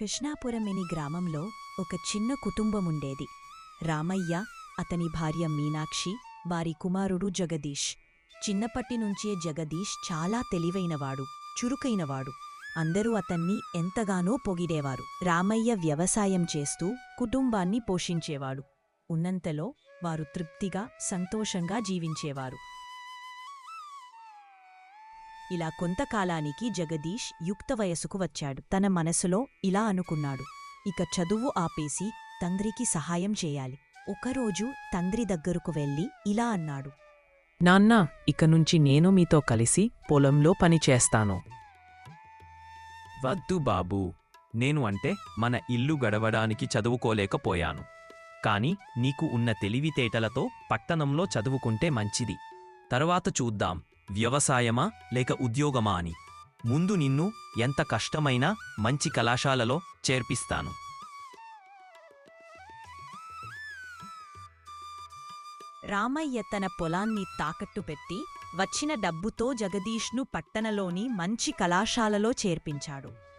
కృష్ణాపురమిని గ్రామంలో ఒక చిన్న కుటుంబముండేది. రామయ్య అతని భార్య మీనాక్షి వారి కుమారుడు జగదీష్. చిన్నప్పటినుంచే జగదీష్ చాలా తెలివైనవాడు చురుకైనవాడు. అందరూ అతన్ని ఎంతగానో పొగిడేవారు. రామయ్య వ్యవసాయం చేస్తూ కుటుంబాన్ని పోషించేవాడు. ఉన్నంతలో వారు తృప్తిగా సంతోషంగా జీవించేవారు. ఇలా కొంతకాలానికి జగదీష్ యుక్త వయసుకు వచ్చాడు. తన మనసులో ఇలా అనుకున్నాడు. ఇక చదువు ఆపేసి తండ్రికి సహాయం చేయాలి. ఒకరోజు తండ్రి దగ్గరకు వెళ్ళి ఇలా అన్నాడు. నాన్న ఇక నుంచి నేను మీతో కలిసి పొలంలో పని చేస్తాను. వద్దు బాబూ. నేను అంటే మన ఇల్లు గడవడానికి చదువుకోలేకపోయాను. కాని నీకు ఉన్న తెలివితేటలతో పట్టణంలో చదువుకుంటే మంచిది. తర్వాత చూద్దాం. వ్యవసాయమా లేక ఉద్యోగమా అని. ముందు నిన్ను ఎంత కష్టమైనా మంచి కళాశాలలో చేర్పిస్తాను. రామయ్య తన పొలాన్ని తాకట్టు పెట్టి వచ్చిన డబ్బుతో జగదీష్ను పట్టణలోని మంచి కళాశాలలో చేర్పించాడు.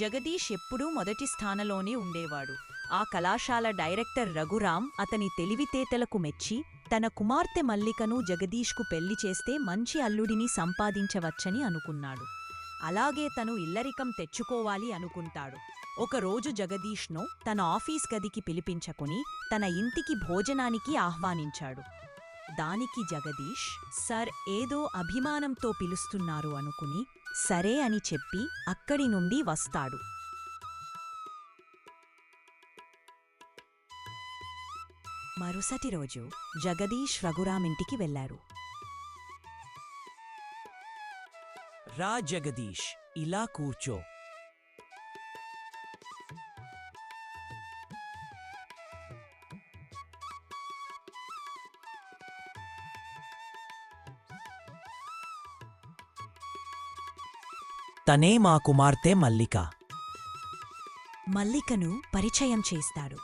జగదీష్ ఎప్పుడూ మొదటి స్థానలోనే ఉండేవాడు. ఆ కళాశాల డైరెక్టర్ రఘురాం అతని తెలివితేటలకు మెచ్చి తన కుమార్తె మల్లికను జగదీష్కు పెళ్ళి చేస్తే మంచి అల్లుడిని సంపాదించవచ్చని అనుకున్నాడు. అలాగే తను ఇల్లరికం తెచ్చుకోవాలి అనుకుంటాడు. ఒకరోజు జగదీష్ను తన ఆఫీస్ గదికి పిలిపించుకుని తన ఇంటికి భోజనానికి ఆహ్వానించాడు. దానికి జగదీష్ సర్ ఏదో అభిమానంతో పిలుస్తున్నారు అనుకుని సరే అని చెప్పి అక్కడి నుండి వస్తాడు. మరుసటి రోజు జగదీష్ రఘురామింటికి వెళ్ళారు రా జగదీష్ ఇలా కూర్చో. తనే మా కుమార్తె మల్లిక. మల్లికను పరిచయం చేస్తాడు.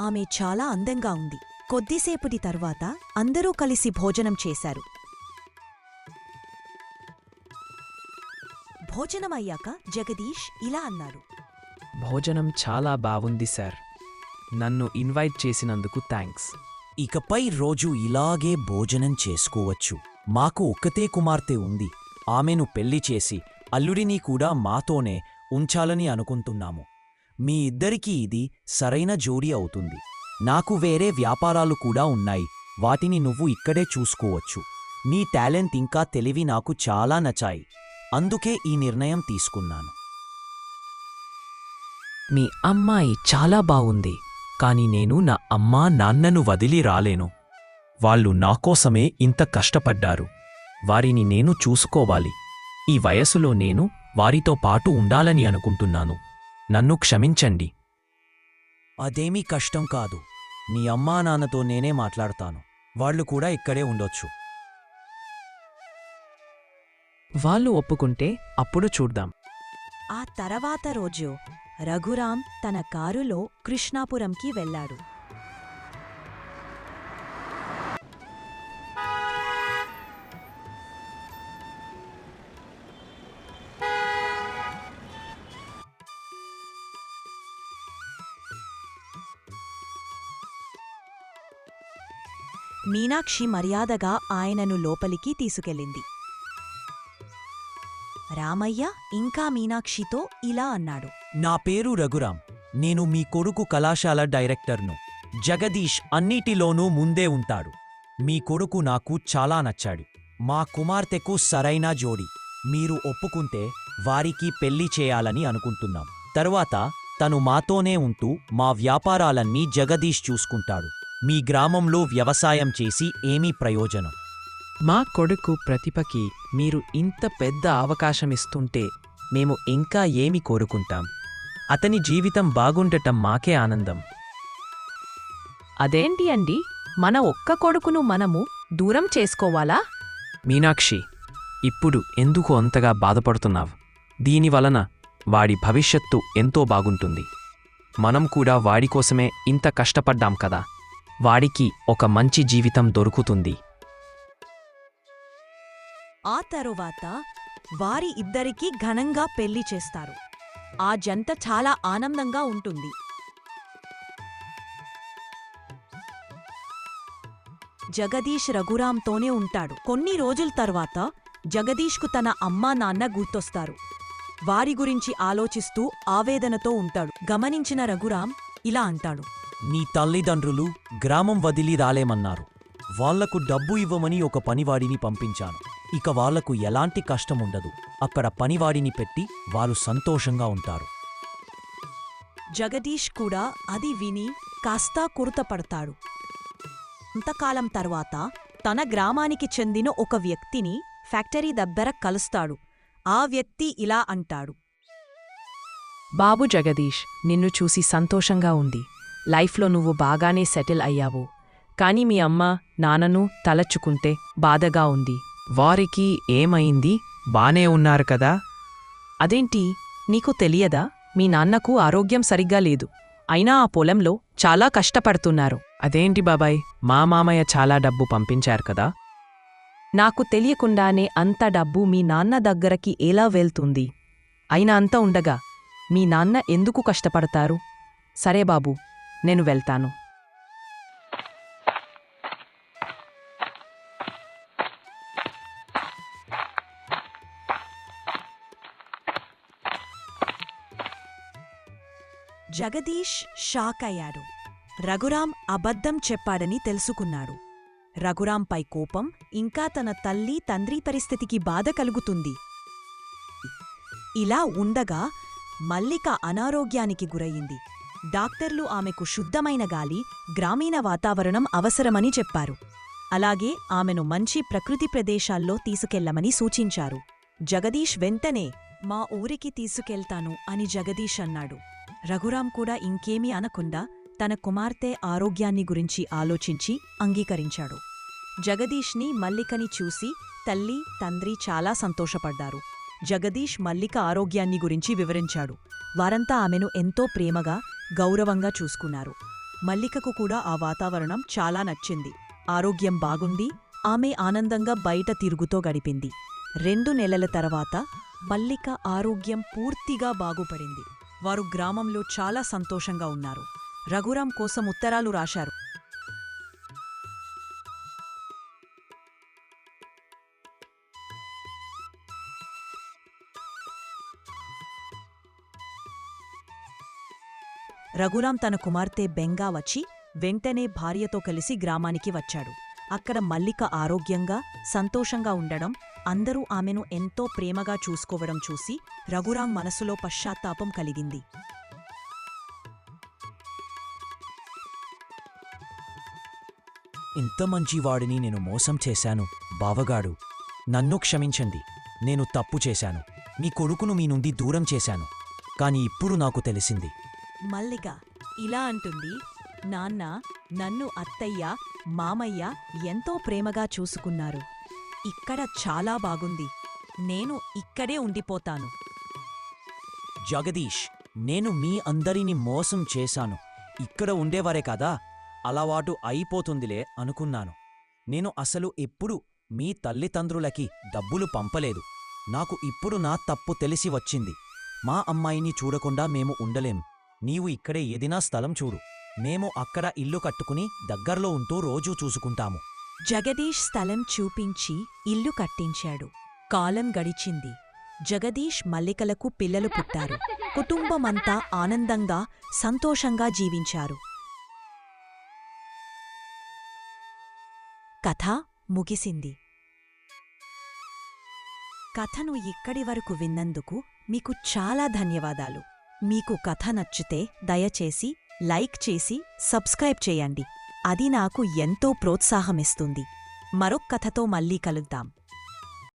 ఆమె చాలా అందంగా ఉంది. కొద్దిసేపటి తర్వాత అందరూ కలిసి భోజనం చేశారు. భోజనమయ్యాక జగదీష్ ఇలా అన్నాడు భోజనం చాలా బావుంది సార్. నన్ను ఇన్వైట్ చేసినందుకు థ్యాంక్స్ ఇకపై రోజు ఇలాగే భోజనం చేసుకోవచ్చు. మాకు ఒక్కతే కుమార్తె ఉంది. ఆమెను పెళ్ళి చేసి అల్లుడిని కూడా మాతోనే ఉంచాలని అనుకుంటున్నాము. మీ ఇద్దరికీ ఇది సరైన జోడీ అవుతుంది. నాకు వేరే వ్యాపారాలు కూడా ఉన్నాయి. వాటిని నువ్వు ఇక్కడే చూసుకోవచ్చు. నీ టాలెంట్ ఇంకా తెలివి నాకు చాలా నచ్చాయి. అందుకే ఈ నిర్ణయం తీసుకున్నాను. మీ అమ్మాయి చాలా బావుంది కాని నేను నా అమ్మా నాన్నను వదిలి రాలేను. వాళ్ళు నాకోసమే ఇంత కష్టపడ్డారు. వారిని నేను చూసుకోవాలి. ఈ వయసులో నేను వారితో పాటు ఉండాలని అనుకుంటున్నాను. నన్ను క్షమించండి. అదేమీ కష్టం కాదు. నీ అమ్మా నాన్నతో నేనే మాట్లాడతాను. వాళ్ళు కూడా ఇక్కడే ఉండొచ్చు. వాళ్ళు ఒప్పుకుంటే అప్పుడు చూద్దాం. ఆ తర్వాత రోజు రఘురాం తన కారులో కృష్ణాపురంకి వెళ్ళాడు. మీనాక్షి మర్యాదగా ఆయనను లోపలికి తీసుకెళ్ళింది. రామయ్య ఇంకా మీనాక్షితో ఇలా అన్నాడు. నా పేరు రఘురాం. నేను మీ కొడుకు కళాశాల డైరెక్టర్ను. జగదీష్ అన్నిటిలోనూ ముందే ఉంటాడు. మీ కొడుకు నాకు చాలా నచ్చాడు. మా కుమార్తెకు సరైన జోడి. మీరు ఒప్పుకుంటే వారికి పెళ్ళి చేయాలని అనుకుంటున్నాం. తరువాత తను మాతోనే ఉంటూ మా వ్యాపారాలన్నీ జగదీష్ చూసుకుంటాడు. మీ గ్రామంలో వ్యవసాయం చేసి ఏమీ ప్రయోజనం? మా కొడుకు ప్రతిభకి మీరు ఇంత పెద్ద అవకాశమిస్తుంటే మేము ఇంకా ఏమి కోరుకుంటాం? అతని జీవితం బాగుండటం మాకే ఆనందం. అదేంటి అండి? మన ఒక్క కొడుకును మనము దూరం చేసుకోవాలా? మీనాక్షి ఇప్పుడు ఎందుకు అంతగా బాధపడుతున్నావు? దీనివలన వాడి భవిష్యత్తు ఎంతో బాగుంటుంది. మనం కూడా వాడి కోసమే ఇంత కష్టపడ్డాం కదా. వాడికి ఒక మంచి జీవితం దొరుకుతుంది. ఆ తరువాత వారి ఇద్దరికీ ఘనంగా పెళ్ళి చేస్తారు. ఆ జంట చాలా ఆనందంగా ఉంటుంది. జగదీష్ రఘురాంతోనే ఉంటాడు. కొన్ని రోజుల తర్వాత జగదీష్కు తన అమ్మా నాన్న గుర్తొస్తారు. వారి గురించి ఆలోచిస్తూ ఆవేదనతో ఉంటాడు. గమనించిన రఘురామ్ ఇలా అంటాడు. నీ తల్లిదండ్రులు గ్రామం వదిలి రాలేమన్నారు. వాళ్ళకు డబ్బు ఇవ్వమని ఒక పనివాడిని పంపించాను. ఇక వాళ్ళకు ఎలాంటి కష్టం ఉండదు అక్కడ పనివాడిని పెట్టి వారు సంతోషంగా ఉంటారు. జగదీష్ కూడా అది విని కాస్తా కురుతపడతాడు. కొంతకాలం తర్వాత తన గ్రామానికి చెందిన ఒక వ్యక్తిని ఫ్యాక్టరీ దగ్గర కలుస్తాడు. ఆ వ్యక్తి ఇలా అంటాడు. బాబు జగదీష్ నిన్ను చూసి సంతోషంగా ఉంది. లైఫ్లో నువ్వు బాగానే సెటిల్ అయ్యావు. కాని మీ అమ్మ నాన్నను తలచుకుంటే బాధగా ఉంది. వారికి ఏమైంది? బానే ఉన్నారు కదా? అదేంటి? నీకు తెలియదా? మీ నాన్నకు ఆరోగ్యం సరిగ్గా లేదు. అయినా ఆ పొలంలో చాలా కష్టపడుతున్నారు. అదేంటి బాబాయ్? మా మామయ్య చాలా డబ్బు పంపించారు కదా? నాకు తెలియకుండానే అంత డబ్బు మీ నాన్న దగ్గరకి ఎలా వెళ్తుంది? అయినా అంత ఉండగా మీ నాన్న ఎందుకు కష్టపడతారు? సరే బాబు నేను వెళ్తాను. జగదీష్ షాక్ అయ్యాడు. రఘురాం అబద్ధం చెప్పాడని తెలుసుకున్నాడు. రఘురాంపై కోపం ఇంకా తన తల్లి తండ్రి పరిస్థితికి బాధ కలుగుతుంది. ఇలా ఉండగా మల్లిక అనారోగ్యానికి గురయింది. డాక్టర్లు ఆమెకు శుద్ధమైన గాలి గ్రామీణ వాతావరణం అవసరమని చెప్పారు. అలాగే ఆమెను మంచి ప్రకృతి ప్రదేశాల్లో తీసుకెళ్ళమని సూచించారు. జగదీష్ వెంటనే మా ఊరికి తీసుకెళ్తాను అని జగదీష్ అన్నాడు. రఘురాం కూడా ఇంకేమీ అనకుండా తన కుమార్తె ఆరోగ్యాన్ని గురించి ఆలోచించి అంగీకరించాడు. జగదీష్ని మల్లికని చూసి తల్లి తండ్రి చాలా సంతోషపడ్డారు. జగదీష్ మల్లిక ఆరోగ్యాన్ని గురించి వివరించాడు. వారంతా ఆమెను ఎంతో ప్రేమగా గౌరవంగా చూసుకున్నారు. మల్లికకు కూడా ఆ వాతావరణం చాలా నచ్చింది. ఆరోగ్యం బాగుండి ఆమె ఆనందంగా బయట తిరుగుతో గడిపింది. రెండు నెలల తర్వాత మల్లిక ఆరోగ్యం పూర్తిగా బాగుపడింది. వారు గ్రామంలో చాలా సంతోషంగా ఉన్నారు. రఘురాం కోసం ఉత్తరాలు రాశారు. రఘురాం తన కుమార్తె బెంగా వచ్చి వెంటనే భార్యతో కలిసి గ్రామానికి వచ్చాడు. అక్కడ మల్లిక ఆరోగ్యంగా సంతోషంగా ఉండడం అందరూ ఆమెను ఎంతో ప్రేమగా చూసుకోవడం చూసి రఘురాం మనసులో పశ్చాత్తాపం కలిగింది. ఇంత మంచివాడిని నేను మోసం చేశాను బావగాడు. నన్ను క్షమించండి నేను తప్పు చేశాను. మీ కొడుకును మీ నుండి దూరం చేశాను. కాని ఇప్పుడు నాకు తెలిసింది మల్లిక ఇలా అంటుంది నాన్న నన్ను అత్తయ్య మామయ్య ఎంతో ప్రేమగా చూసుకున్నారు. ఇక్కడ చాలా బాగుంది. నేను ఇక్కడే ఉండిపోతాను. జగదీష్ నేను మీ అందరిని మోసం చేశాను. ఇక్కడ ఉండేవారే కదా? అలవాటు అయిపోతుందిలే అనుకున్నాను. నేను అసలు ఎప్పుడు మీ తల్లిదండ్రులకి డబ్బులు పంపలేదు. నాకు ఇప్పుడు నా తప్పు తెలిసి వచ్చింది. మా అమ్మాయిని చూడకుండా మేము ఉండలేం. నీవు ఇక్కడే ఏదినా స్థలం చూడు. మేము అక్కడ ఇల్లు కట్టుకుని దగ్గర్లో ఉంటూ రోజూ చూసుకుంటాము. జగదీష్ స్థలం చూపించి ఇల్లు కట్టించాడు. కాలం గడిచింది. జగదీష్ మల్లికలకు పిల్లలు పుట్టారు. కుటుంబమంతా ఆనందంగా సంతోషంగా జీవించారు. కథ ముగిసింది. కథను ఇక్కడి వరకు విన్నందుకు మీకు చాలా ధన్యవాదాలు. మీకు కథ నచ్చితే దయచేసి లైక్ చేసి సబ్స్క్రైబ్ చేయండి. అది నాకు ఎంతో ప్రోత్సాహమిస్తుంది మరొక్ కథతో మళ్ళీ కలుద్దాం.